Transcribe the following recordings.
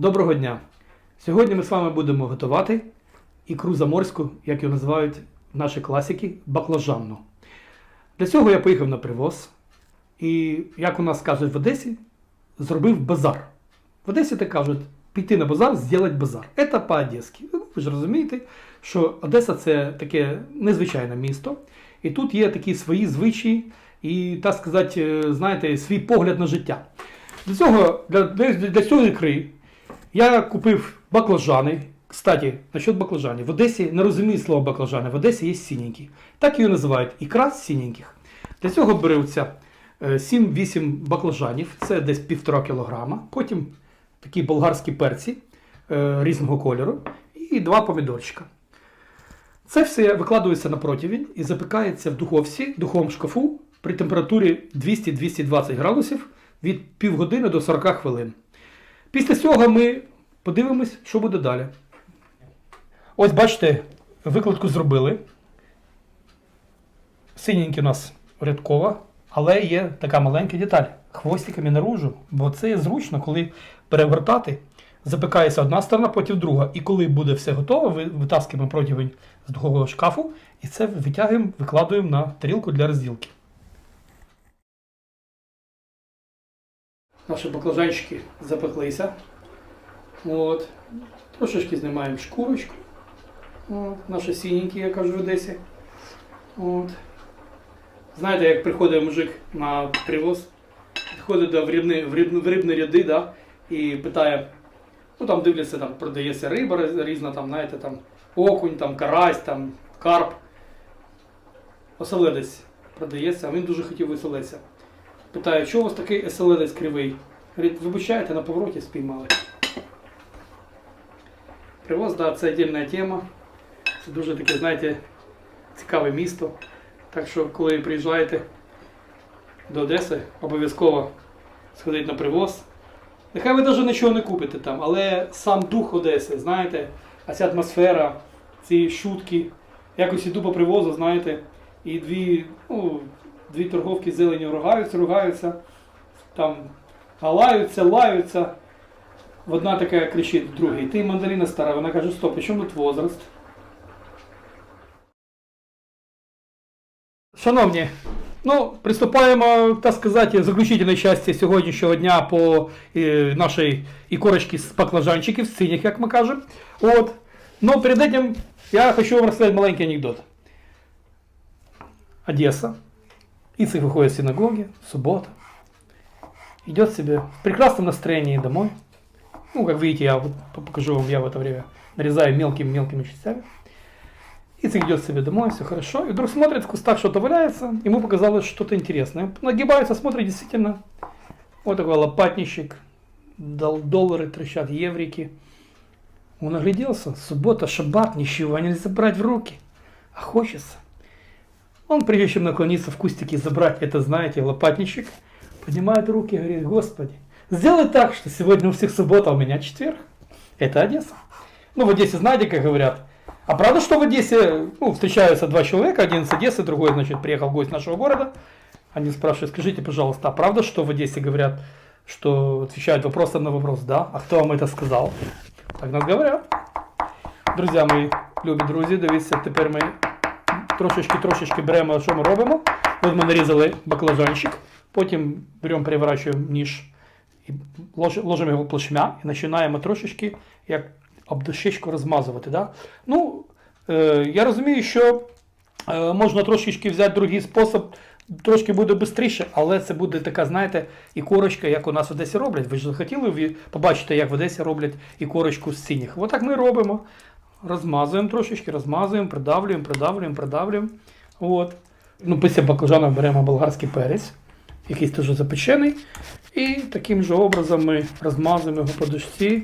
Доброго дня! Сьогодні ми з вами будемо готувати ікру заморську, як її називають наші класики, баклажанну. Для цього я поїхав на привоз і, як у нас кажуть в Одесі, зробив базар. В Одесі так кажуть, піти на базар, зробити базар. Це по-одеськи. Ну, Ви ж розумієте, що Одеса це таке незвичайне місто, і тут є такі свої звичаї і, так сказати, е, знаєте, свій погляд на життя. Для цього, для, для, для цього ікри я купив баклажани. Кстати, насчет баклажанів. В Одесі не розумію слово баклажани, в Одесі є синенькі. Так її називають ікра з синеньких. Для цього беруться е, 7-8 баклажанів, це десь півтора кілограма. Потім такі болгарські перці е, різного кольору і два помідорчика. Це все викладується на противень і запікається в духовці, духовому шкафу при температурі 200-220 градусів від півгодини до 40 хвилин. Після цього ми подивимось, що буде далі. Ось бачите, викладку зробили. Синенький у нас рядкова, але є така маленька деталь хвостиками наружу, бо це зручно, коли перевертати, запікається одна сторона, потім друга. І коли буде все готово, ви- витаскуємо противень з духового шкафу і це витягуємо, викладуємо на тарілку для розділки. Наші баклажанчики запеклися. От. Трошечки знімаємо шкурочку. От. Наші синенькі, я кажу в Одесі. От. Знаєте, як приходить мужик на привоз, підходить до рибні, в рибні, в рибні ряди, да, і питає, ну там дивляться, там продається риба різна, там, знаєте, там окунь, там карась, там карп. Оселедець продається, а він дуже хотів оселедця. Питаю, чого у вас такий оселедець кривий? Говорить, вибачайте, на повороті спіймали. Привоз, да, це віддільна тема. Це дуже таке, знаєте, цікаве місто. Так що, коли приїжджаєте до Одеси, обов'язково сходіть на привоз. Нехай ви навіть нічого не купите там, але сам дух Одеси, знаєте, а ця атмосфера, ці шутки, якось іду по привозу, знаєте, і дві, ну, дві торговки зелені ругаються, ругаються, там галаються, лаються. Одна така кричить другій, ти мандарина стара, вона каже, стоп, при чому тут возраст? Шановні, ну, приступаємо, так сказати, в заключительной части сьогоднішнього дня по е, нашій ікорочці з баклажанчиків, з синіх, як ми кажемо. От. Но перед этим я хочу вам рассказать маленький анекдот. Одесса. Ицик выходит из синагоги, суббота. Идет себе в прекрасном настроении домой. Ну, как видите, я вот покажу вам, я в это время нарезаю мелкими-мелкими частями. Ицик идет себе домой, все хорошо. И вдруг смотрит, в кустах что-то валяется. Ему показалось что-то интересное. Нагибается, смотрит, действительно. Вот такой лопатничек. Дол- Доллары трещат, еврики. Он огляделся. Суббота, шаббат, ничего нельзя брать в руки. А хочется. Он, прежде чем наклониться в кустики и забрать это, знаете, лопатничек, поднимает руки и говорит, Господи, сделай так, что сегодня у всех суббота, а у меня четверг. Это Одесса. Ну, в Одессе, знаете, как говорят, а правда, что в Одессе ну, встречаются два человека, один с Одессы, другой, значит, приехал в гость нашего города. Они спрашивают, скажите, пожалуйста, а правда, что в Одессе говорят, что отвечают вопросом на вопрос, да? А кто вам это сказал? Так нас говорят. Друзі мої, любі друзі, дивіться, тепер ми трошечки-трошечки беремо, що ми робимо. От ми нарізали баклажанчик, потім беремо, переворачуємо ніж і ложимо його плашмя і починаємо трошечки як об розмазувати. Да? Ну, е, я розумію, що е, можна трошечки взяти другий спосіб, трошки буде швидше, але це буде така, знаєте, і корочка, як у нас в Одесі роблять. Ви ж захотіли ви побачити, як в Одесі роблять і корочку з синіх. Отак ми робимо. Розмазуємо трошечки, розмазуємо, придавлюємо, придавлюємо, придавлюємо. От. Ну, після баклажана беремо болгарський перець, якийсь теж запечений. І таким же образом ми розмазуємо його по дошці.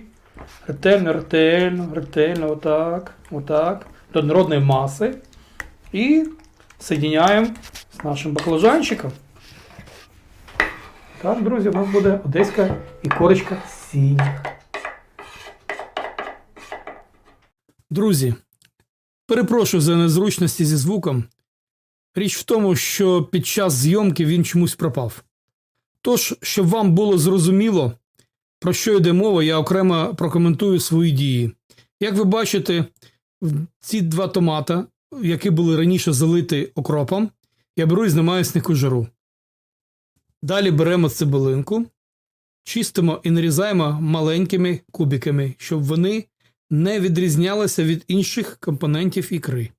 Ретельно, ретельно, ретельно, отак, отак, до однородної маси. І соединяємо з нашим баклажанчиком. Так, друзі, у нас буде одеська і корочка синіх. Друзі, перепрошую за незручності зі звуком. Річ в тому, що під час зйомки він чомусь пропав. Тож, щоб вам було зрозуміло, про що йде мова, я окремо прокоментую свої дії. Як ви бачите, ці два томата, які були раніше залиті окропом, я беру і знімаю з них кожуру. Далі беремо цибулинку, чистимо і нарізаємо маленькими кубиками, щоб вони не відрізнялися від інших компонентів ікри.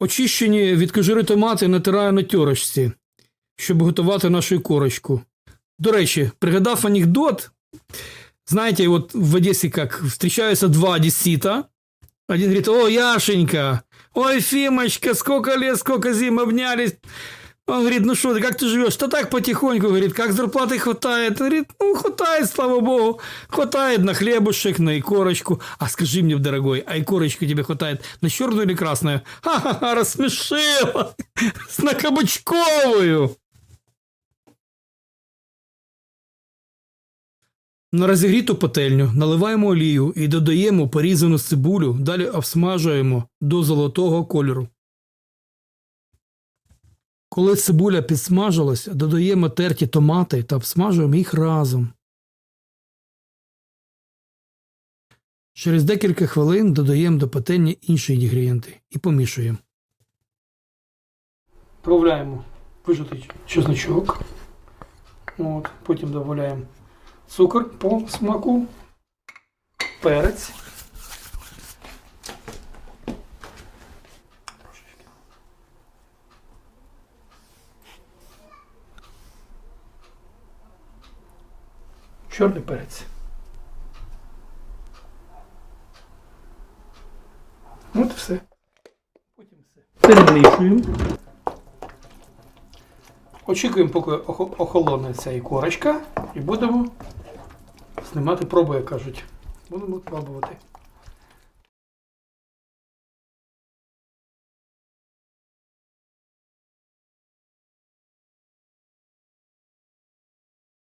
Очищені від кожури томати натираю на тьорочці, щоб готувати нашу корочку. До речі, пригадав анекдот. Знаете, вот в Одессе как встречаются два одессита. Один говорит, о, Яшенька, ой, Фимочка, сколько лет, сколько зим обнялись. Он говорит, ну что ты, как ты живешь? Да так потихоньку, говорит, как зарплаты хватает? Говорит, ну хватает, слава богу, хватает на хлебушек, на икорочку. А скажи мне, дорогой, а икорочку тебе хватает на черную или красную? Ха-ха-ха, рассмешила, на кабачковую. На розігріту пательню наливаємо олію і додаємо порізану цибулю, далі обсмажуємо до золотого кольору. Коли цибуля підсмажилася, додаємо терті томати та обсмажуємо їх разом. Через декілька хвилин додаємо до пательні інші інгредієнти і помішуємо. Добавляємо вижатий чесночок. От, потім додаємо цукор по смаку, перець. Чорний перець. От все. Потім все. Перемішуємо. Очікуємо, поки охо- охолоне ця ікорочка, і будемо знімати проби, як кажуть. Будемо пробувати.